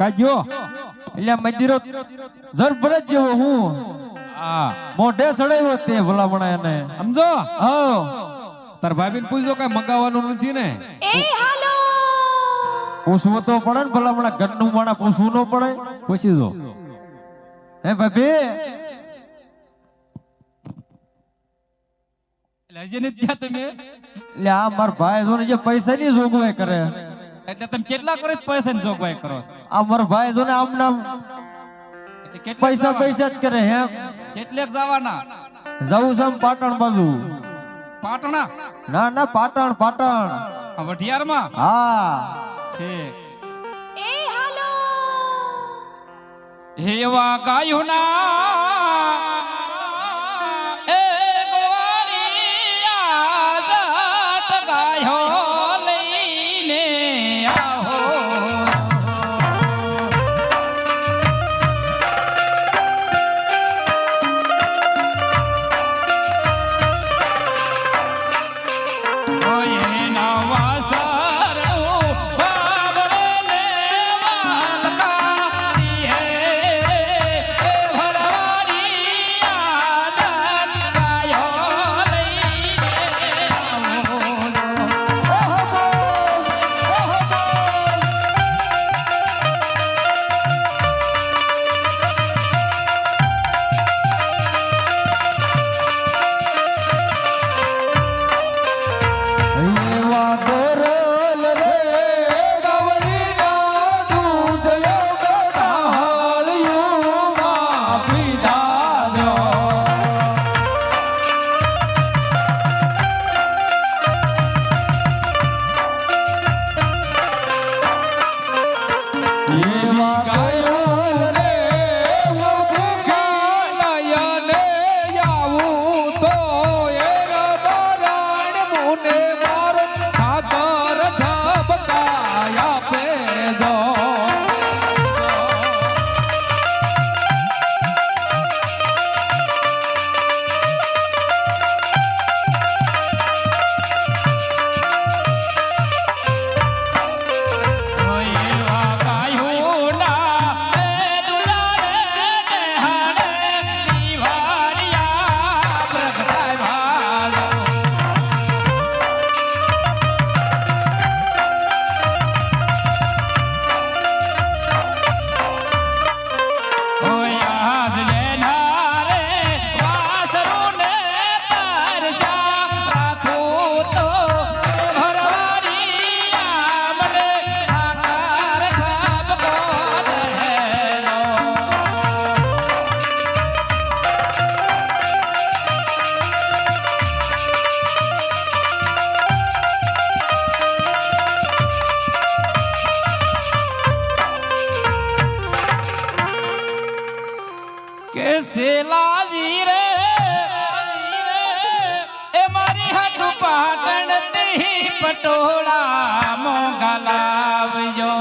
કાજ્યો એટલે મંદિરો જરબરજ જેવો હું. આ મોઢે સડાયો તે ભલામણા એને સમજો? હો તાર ભાભીને પૂછજો કઈ મગાવવાનું નથી ને. એ હાલો. પૂછવું તો પડે ને ભલામણા ઘરનું માણા પૂછવું ન પડે. પૂછી જો હે ભાભી. એટલે હજી નથી થયા તમે? એટલે આ માર ભાઈ જો ને જે પૈસા ની જોગવાઈ કરે. એટલે તમે કેટલા કરે પૈસા ની જોગવાઈ કરો છો? આ મારો ભાઈ જો ને આમ નામ પૈસા પૈસા જ કરે હે. કેટલાક જવાના? જવું છે પાટણ બાજુ. પાટણા? ના ના પાટણ પાટણ. વઢિયારમાં? હા. ઠીક. એ હાલો. હેવા ગાયું ના કે સેલાજી રે એ મારી પટોળા મોંઘા લાવજો.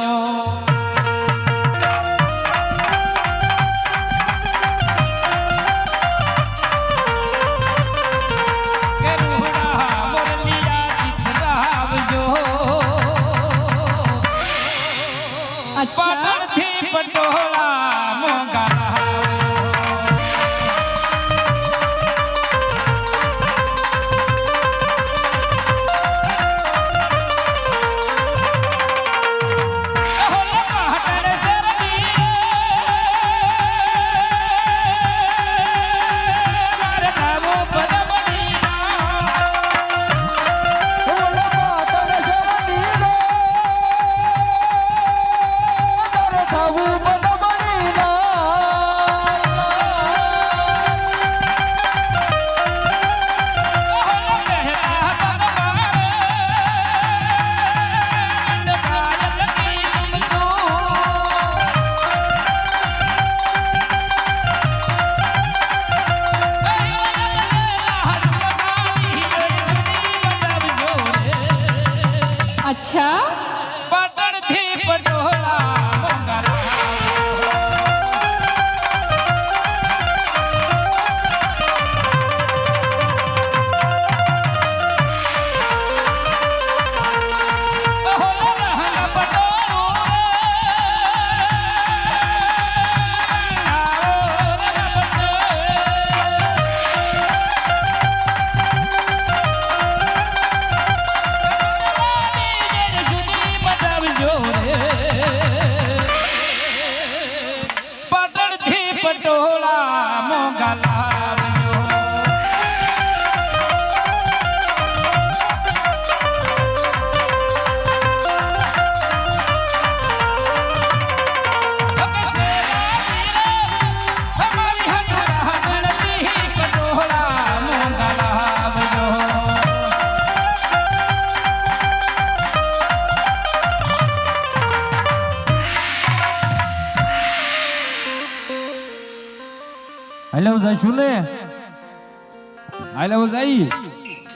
હાલે હું જઈ.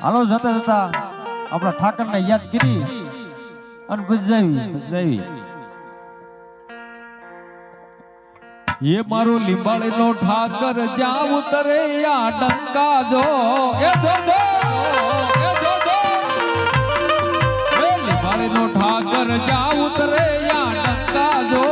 હાલો જતા જતા આપણા ઠાકરને યાદ કરી અને બજાવી બજાવી. એ મારો લીંબાળીનો ઠાકર જા ઉતરે આ ડંકા જો. એ જો જો, એ જો જો. લીંબાળીનો ઠાકર જા ઉતરે આ ડંકા જો.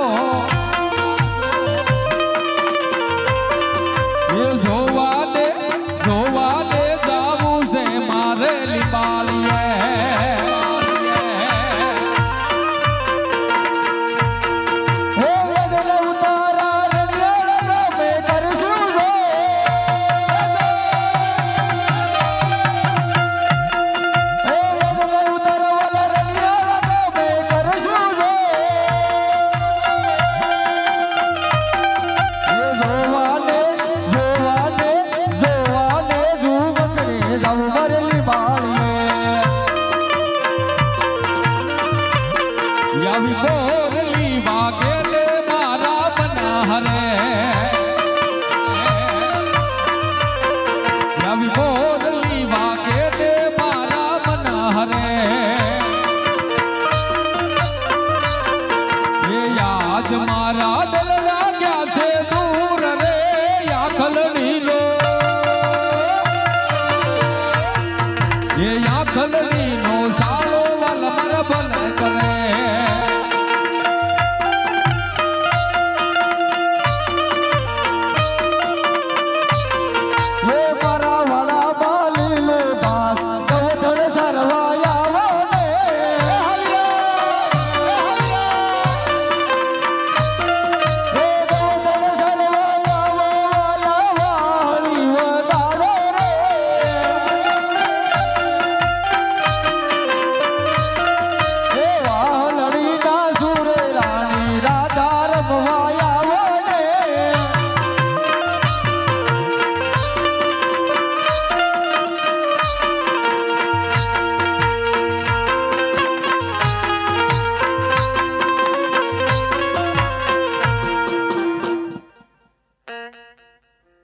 Kalın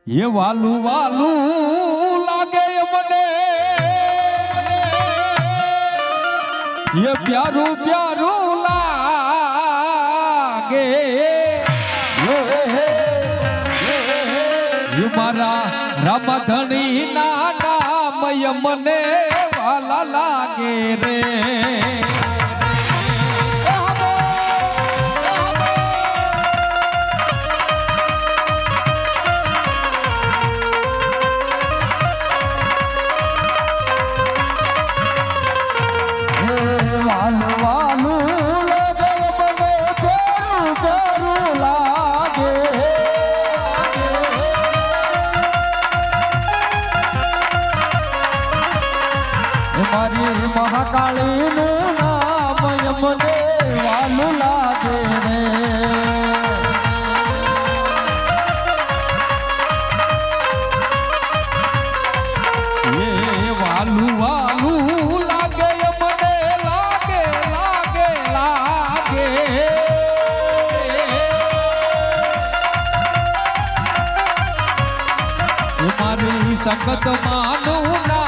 એ વાલું વાલું લાગે મને. એ પ્યારું પ્યારું લાગે. મારા રમધણી ના નામ મને વાલા લાગે રે. ચાલુ લાગે રે એ વાલું વાલું લાગે મને લાગે સખત માનું ના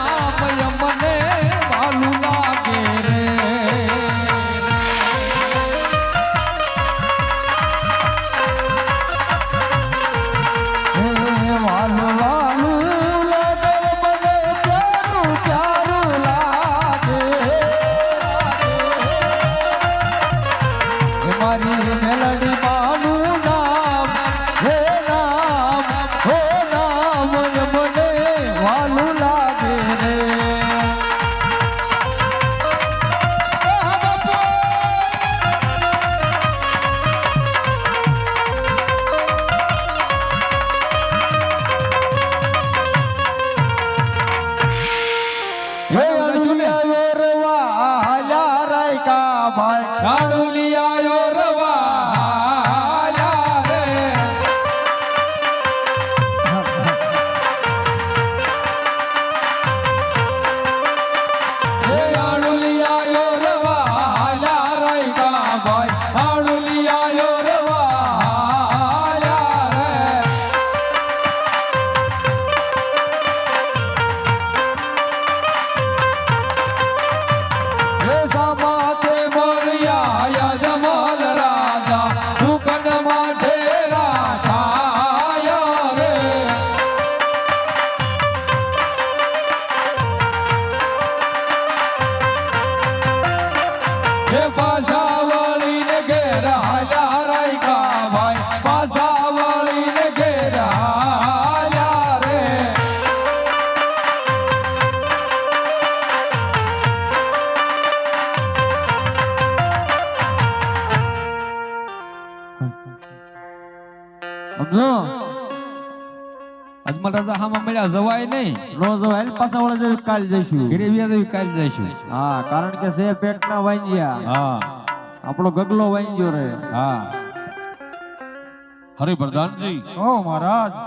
જો અજમલ રાજા હામાં મળ્યા જવાય નહીં. નો જવાય હેલ પાછા વળે જઈ કાલ જઈશું. ગ્રેવિયા વ્યા તો કાલ જઈશું. હા કારણ કે સે પેટના વાંજ્યા. હા. આપણો ગગલો વાંજ્યો રે હા. હરે પ્રધાનજી ઓ મહારાજ.